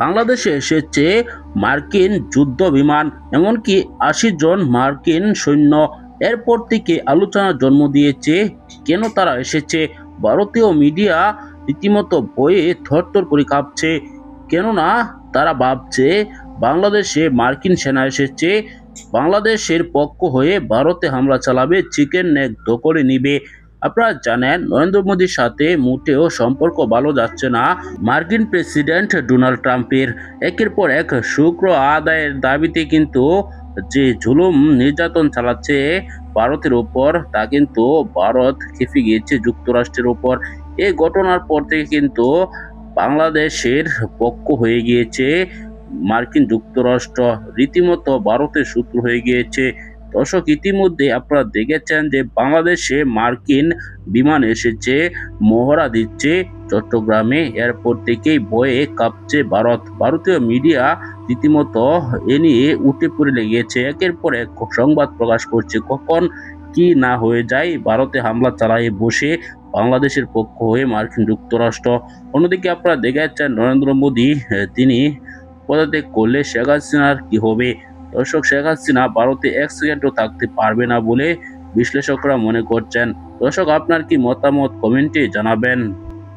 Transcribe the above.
বাংলাদেশে এসেছে মার্কিন যুদ্ধ বিমান, এমনকি আশি জন মার্কিন সৈন্য। এরপর থেকে আলোচনা জন্ম দিয়েছে কেন তারা এসেছে। ভারতীয় মিডিয়া রীতিমতো ভয়ে থরথর করে কাঁপছে, কেননা তারা ভাবছে বাংলাদেশে মার্কিন সেনা এসেছে। বাংলাদেশের পক্ষ হয়ে ভারতে হামলা চালাবে, চিকেন নেক দখলে নিবে। আপনারা জানেন, নরেন্দ্র মোদীর সাথে মোটেও সম্পর্ক ভালো যাচ্ছে না মার্কিন প্রেসিডেন্ট ডোনাল্ড ট্রাম্পের। একের পর এক শুক্র আদায়ের দাবিতে কিন্তু যে জুলুম নির্যাতন চালাচ্ছে ভারতের ওপর, তা কিন্তু ভারত খেপে গিয়েছে যুক্তরাষ্ট্রের ওপর। এই ঘটনার পর থেকে কিন্তু বাংলাদেশের পক্ষ হয়ে গিয়েছে মার্কিন যুক্তরাষ্ট্র। রীতিমতো ভারতের সূত্র হয়ে গিয়েছে। দর্শক, ইতিমধ্যে আপনারা দেখেছেন যে বাংলাদেশে মার্কিন বিমান এসেছে মহড়া দিচ্ছে চট্টগ্রামে। এয়ারপোর্ট থেকেই বয়ে কাঁপছে ভারত। ভারতীয় মিডিয়া রীতিমতো এ নিয়ে উঠে পড়ে লেগেছে। একের পর এক সংবাদ প্রকাশ করছে, কখন কি না হয়ে যায়? ভারতে হামলা চালায় বসে বাংলাদেশের পক্ষ হয়ে মার্কিন যুক্তরাষ্ট্র। অন্যদিকে আপনারা দেখেছেন, নরেন্দ্র মোদী তিনি পদত্যাগ করলে শেখ হাসিনার কি হবে? দর্শক শেখ হাসিনা ভারতে এক সেকেন্ডও থাকতে পারবে না বলে বিশ্লেষকরা মনে করছেন। দর্শক, আপনার কি মতামত? কমেন্টে জানাবেন।